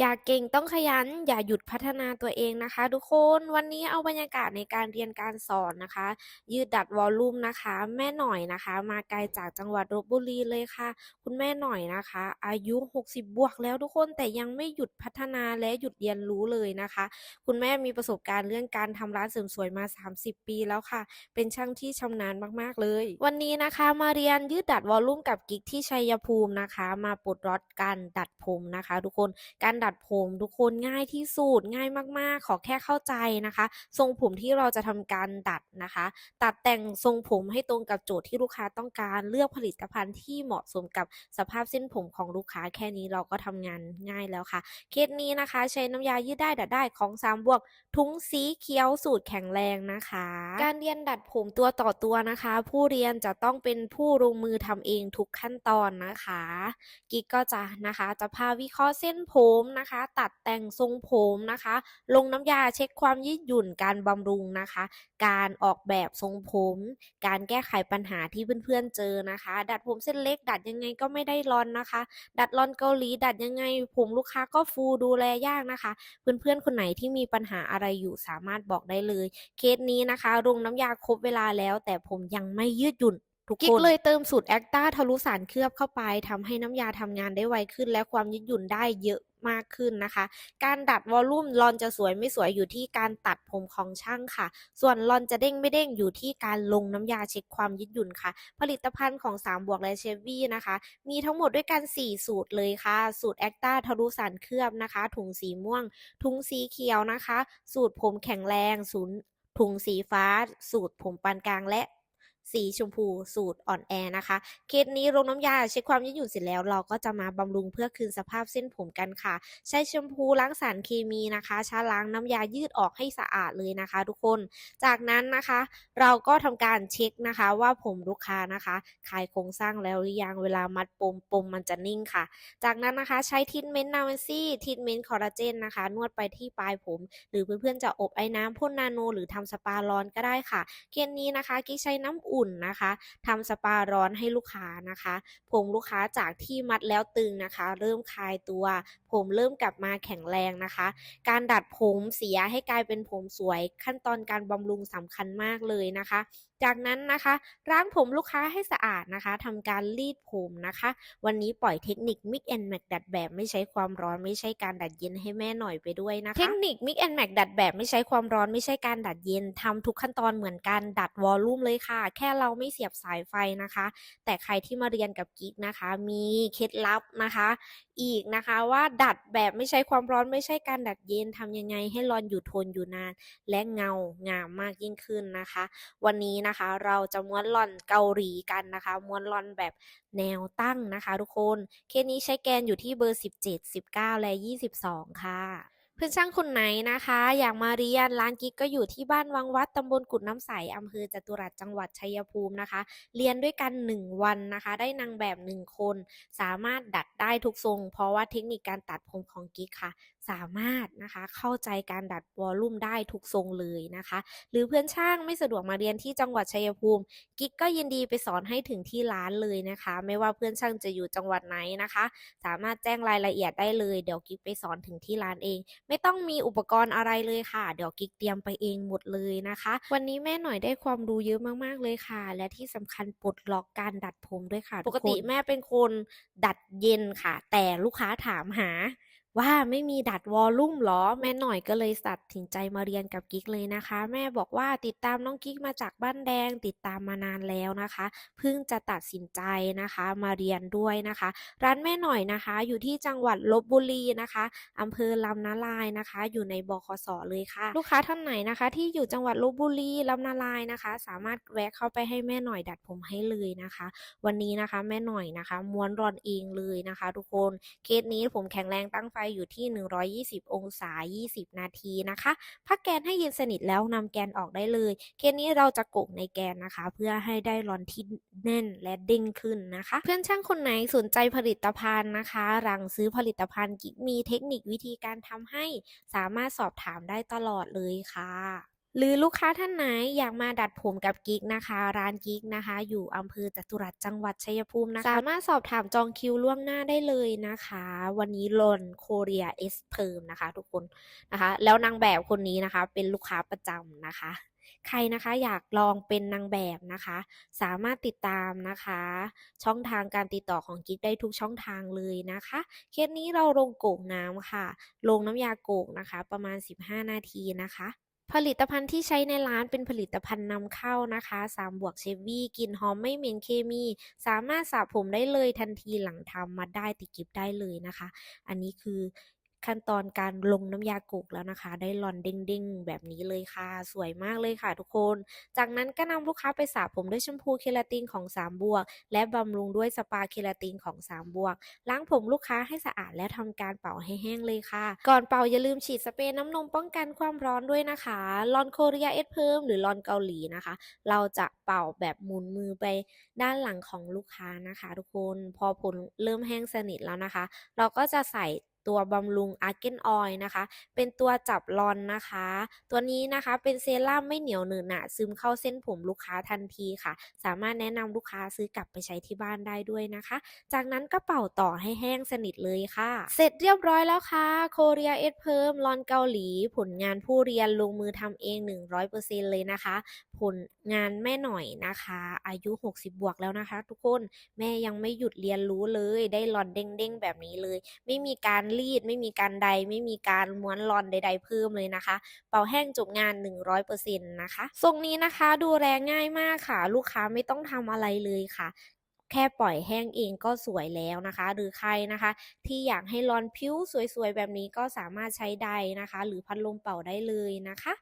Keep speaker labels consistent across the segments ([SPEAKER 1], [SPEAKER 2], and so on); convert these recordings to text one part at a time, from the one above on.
[SPEAKER 1] อยากเก่งต้องขยัน อย่าหยุดพัฒนาตัวเองนะคะ ทุกคนวันนี้เอาบรรยากาศในการเรียนการสอนนะคะ ยืดดัดวอลลุ่มนะคะ แม่หน่อยนะคะ มาไกลจากจังหวัดลพบุรีเลยค่ะ คุณแม่หน่อยนะคะ อายุ 60 บวกแล้วทุกคนแต่ยังไม่หยุดพัฒนาและหยุดเรียนรู้เลยนะคะ คุณแม่มีประสบการณ์เรื่องการทำร้านเสริมสวยมา 30 ปีแล้วค่ะ เป็นช่างที่ชำนาญมากๆเลย วันนี้นะคะมาเรียนยืดดัดวอลลุ่มกับกิ๊กที่ชัยภูมินะคะ มาปลดล็อตการดัดผมนะคะ ทุกคนการดัดผมทุกคนง่ายที่สุดง่ายมากๆ ขอแค่เข้าใจนะคะ ทรงผมที่เราจะทำการดัดนะคะ ตัดแต่งทรงผมให้ตรงกับโจทย์ที่ลูกค้าต้องการเลือกผลิตภัณฑ์ที่เหมาะสมกับสภาพเส้นผมของลูกค้าแค่นี้เราก็ทำงานง่ายแล้วค่ะ เคสนี้นะคะ ใช้น้ำยายืดได้ดัดได้ของสามบวกทุ้งสีเขียวสูตรแข็งแรงนะคะ การเรียนดัดผมตัวต่อตัวนะคะ ผู้เรียนจะต้องเป็นผู้ลงมือทำเองทุกขั้นตอนนะคะ กิ๊กก็จะนะคะจะพาวิเคราะห์เส้นผมนะคะ ตัดแต่งทรงผมนะคะ ลงน้ำยาเช็คความยืดหยุ่นการบำรุงนะคะ การออกแบบทรงผม การแก้ไขปัญหาที่เพื่อนๆเจอนะคะ ดัดผมเส้นเล็ก ดัดยังไงก็ไม่ได้รอนนะคะ ดัดรอนเกาหลี ดัดยังไง ผมลูกค้าก็ฟูดูแลยากนะคะ เพื่อนๆคนไหนที่มีปัญหาอะไรอยู่สามารถบอกได้เลย เคสนี้นะคะลงน้ำยาครบเวลาแล้ว แต่ผมยังไม่ยืดหยุ่นทุกคนกิ๊กเลยเติมสูตรแอคต้าทะลุสารเคลือบเข้าไปทำให้น้ำยาทำงานได้ไวขึ้น และความยืดหยุ่นได้เยอะ มากขึ้นนะคะ การดัดวอลลุ่มรอนจะสวยไม่สวยอยู่ที่การตัดผมของช่างค่ะ ส่วนรอนจะเด้งไม่เด้งอยู่ที่การลงน้ำยาเช็คความยืดหยุ่นค่ะ ผลิตภัณฑ์ของ3บวกและเชฟวี่นะคะ มีทั้งหมดด้วยกัน 4 สูตรเลยค่ะ สูตรแอคต้าทะลุสารเคลือบนะคะ ถุงสีม่วง ถุงสีเขียวนะคะ สูตรผมแข็งแรง ศูนย์ถุงสีฟ้า สูตรผมปานกลางและ สีชมพูสูตรอ่อนแอนะคะ เคสนี้ลงน้ำยาเช็คความยืดหยุ่นเสร็จแล้ว เราก็จะมาบำรุงเพื่อคืนสภาพเส้นผมกันค่ะ ใช้แชมพูล้างสารเคมีนะคะชาล้างน้ำยายืดออกให้สะอาดเลยนะคะ ทุกคน จากนั้นนะคะ เราก็ทำการเช็คนะคะว่าผมลูกค้านะคะคลายโครงสร้างแล้วหรือยังเวลามัดปมปมมันจะนิ่งค่ะ จากนั้นนะคะใช้ทิทเมนต์นาเวนซี่ทิทเมนต์คอลลาเจนนะคะ นวดไปที่ปลายผม หรือเพื่อนๆจะอบไอ้น้ำพ่นนาโน หรือทำสปาร้อนก็ได้ค่ะ เคสนี้นะคะกิ๊กใช้น้ำอุ่นนะคะทำสปาร้อนให้ลูกค้านะคะผมลูกค้าจากที่มัดแล้วตึงนะคะ เริ่มคลายตัว ผมเริ่มกลับมาแข็งแรงนะคะ การดัดผมเสียให้กลายเป็นผมสวย ขั้นตอนการบำรุงสำคัญมากเลยนะคะ จากนั้นนะคะล้างผมลูกค้าให้สะอาดนะคะทำการรีดผมนะคะ วันนี้ปล่อยเทคนิค Mix and Match ดัดแบบไม่ใช้ความร้อนไม่ใช่การดัดเย็นให้แม่หน่อยไปด้วยนะคะ เทคนิค Mix and Match ดัดแบบไม่ใช้ความร้อนไม่ใช่การดัดเย็นทำทุกขั้นตอนเหมือนการดัดวอลลุ่มเลยค่ะแค่ค่เราไม่เสียบสายไฟนะคะ แต่ใครที่มาเรียนกับกิ๊กนะคะ มีเคล็ดลับนะคะ อีกนะคะว่าดัดแบบไม่ใช้ความร้อนไม่ใช่การดัดเย็นทำยังไงให้รอนอยู่ทนอยู่นาน และเงางามมากยิ่งขึ้นนะคะ วันนี้นะคะเราจะม้วนลอนเกาหลีกันนะคะ ม้วนลอนแบบแนวตั้งนะคะ ทุกคนเคสนี้ใช้แกนอยู่ที่เบอร์ 17 19 และ 22 ค่ะ เพื่อนช่างคนไหนนะคะ อยากมาเรียนร้านกิ๊กก็อยู่ที่บ้านวังวัดตำบลกุดน้ำใสอำเภอจตุรัสจังหวัดชัยภูมินะคะ เรียนด้วยกัน 1 วันนะคะ ได้นางแบบ 1 คน สามารถดัดได้ทุกทรง เพราะว่าเทคนิคการตัดผมของกิ๊กค่ะ สามารถนะคะเข้าใจการดัดวอลลุ่มได้ทุกทรงเลยนะคะ หรือเพื่อนช่างไม่สะดวกมาเรียนที่จังหวัดชัยภูมิ กิ๊กก็ยินดีไปสอนให้ถึงที่ร้านเลยนะคะ ไม่ว่าเพื่อนช่างจะอยู่จังหวัดไหนนะคะ สามารถแจ้งรายละเอียดได้เลยเดี๋ยวกิ๊กไปสอนถึงที่ร้านเอง ไม่ต้องมีอุปกรณ์อะไรเลยค่ะ เดี๋ยวกิ๊กเตรียมไปเองหมดเลยนะคะ วันนี้แม่หน่อยได้ความรู้เยอะมากๆเลยค่ะ และที่สำคัญปลดล็อกการดัดผมด้วยค่ะ ปกติแม่เป็นคนดัดเย็นค่ะ แต่ลูกค้าถามหา ว่าไม่มีดัดวอลลุ่มหรอ แม่หน่อยก็เลยตัดสินใจมาเรียนกับกิ๊กเลยนะคะ แม่บอกว่าติดตามน้องกิ๊กมาจากบ้านแดง ติดตามมานานแล้วนะคะ เพิ่งจะตัดสินใจนะคะ มาเรียนด้วยนะคะ ร้านแม่หน่อยนะคะ อยู่ที่จังหวัดลบบุรีนะคะอำเภอลำนาลายนะคะ อยู่ในบคสเลยค่ะ ลูกค้าท่านไหนนะคะ ที่อยู่จังหวัดลบบุรีลำนาลายนะคะ สามารถแวะเข้าไปให้แม่หน่อยดัดผมให้เลยนะคะ วันนี้นะคะแม่หน่อยนะคะ ม้วนรอนเองเลยนะคะ ทุกคนเคสนี้ผมแข็งแรงตั้งไฟอยู่ที่ 120 องศา 20 นาทีนะคะ พักแกนให้เย็นสนิทแล้วนำแกนออกได้เลย เคสนี้เราจะกกในแกนนะคะ เพื่อให้ได้รอนที่แน่นและเด้งขึ้นนะคะ เพื่อนช่างคนไหนสนใจผลิตภัณฑ์นะคะรังซื้อผลิตภัณฑ์กิ๊กมีเทคนิควิธีการทำให้สามารถสอบถามได้ตลอดเลยค่ะ หรือลูกค้าท่านไหนอยากมาดัดผมกับกิ๊กนะคะ ร้านกิ๊กนะคะ อยู่อำเภอจตุรัสจังหวัดชัยภูมินะคะสามารถสอบถามจองคิวล่วงหน้าได้เลยนะคะ วันนี้ลนโคเรียเอสเพิร์มนะคะ ทุกคนนะคะ แล้วนางแบบคนนี้นะคะ เป็นลูกค้าประจำนะคะ ใครนะคะอยากลองเป็นนางแบบนะคะ สามารถติดตามนะคะ ช่องทางการติดต่อของกิ๊กได้ทุกช่องทางเลยนะคะเคสนี้เราลงโกกน้ำค่ะ ลงน้ำยาโกกนะคะ ประมาณ 15 นาทีนะคะ ผลิตภัณฑ์ที่ใช้ในร้านเป็นผลิตภัณฑ์นำเข้านะคะ3บวกเชฟวี่กลิ่นหอมไม่เหม็นเคมี สามารถสระผมได้เลยทันทีหลังทำมาได้ติดกิฟได้เลยนะคะ อันนี้คือ ขั้นตอนการลงน้ำยาโกกแล้วนะคะ ได้หลอนเด้งๆ แบบนี้เลยค่ะ สวยมากเลยค่ะทุกคน จากนั้นก็นำลูกค้าไปสระผมด้วยแชมพูเคราตินของ 3 บวก และบำรุงด้วยสปาเคราตินของ 3 บวก ล้างผมลูกค้าให้สะอาดและทำการเป่าให้แห้งเลยค่ะ ก่อนเป่าอย่าลืมฉีดสเปรย์น้ำนมป้องกันความร้อนด้วยนะคะลอนโคเรียเอสเพิ่มหรือลอนเกาหลีนะคะ เราจะเป่าแบบหมุนมือไปด้านหลังของลูกค้านะคะ ทุกคนพอผลเริ่มแห้งสนิทแล้วนะคะ เราก็จะใส่ ตัวบำรุงอาร์เกนออยนะคะ เป็นตัวจับรอนนะคะ ตัวนี้นะคะเป็นเซรั่มไม่เหนียวหนืดหนะซึมเข้าเส้นผมลูกค้าทันทีค่ะ สามารถแนะนำลูกค้าซื้อกลับไปใช้ที่บ้านได้ด้วยนะคะ จากนั้นก็เป่าต่อให้แห้งสนิทเลยค่ะ เสร็จเรียบร้อยแล้วค่ะโคเรียเอสเพิ่มลอนเกาหลี ผลงานผู้เรียนลงมือทำเอง 100%เลยนะคะ ผลงานแม่หน่อยนะคะ อายุ 60 บวกแล้วนะคะ ทุกคนแม่ยังไม่หยุดเรียนรู้เลยได้ลอนเด้งๆแบบนี้เลย ไม่มีการรีด ไม่มีการใด ไม่มีการม้วนรอนใด ๆ เพิ่มเลยนะคะ เป่าแห้งจบงาน 100%นะคะทรงนี้นะคะดูแลง่ายมากค่ะ ลูกค้าไม่ต้องทำอะไรเลยค่ะแค่ปล่อยแห้งเองก็สวยแล้วนะคะ หรือใครนะคะ ที่อยากให้รอนผิวสวยๆ แบบนี้ก็สามารถใช้ไดร์นะคะ หรือพัดลมเป่าได้เลยนะคะ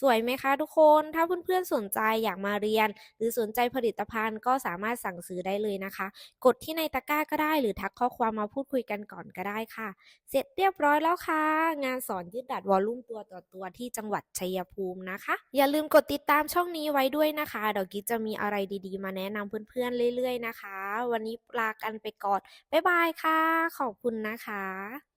[SPEAKER 1] สวยไหมคะทุกคน ถ้าเพื่อนๆสนใจอยากมาเรียน หรือสนใจผลิตภัณฑ์ก็สามารถสั่งซื้อได้เลยนะคะ กดที่ในตะกร้าก็ได้หรือทักข้อความมาพูดคุยกันก่อนก็ได้ค่ะ เสร็จเรียบร้อยแล้วค่ะ งานสอนยืดดัดวอลลุ่มตัวต่อตัวที่จังหวัดชัยภูมินะคะ อย่าลืมกดติดตามช่องนี้ไว้ด้วยนะคะเดี๋ยวกิ๊กจะมีอะไรดีๆ มาแนะนำเพื่อนๆเรื่อย ๆนะคะ วันนี้ลากันไปก่อนบ๊ายบายค่ะ ขอบคุณนะคะ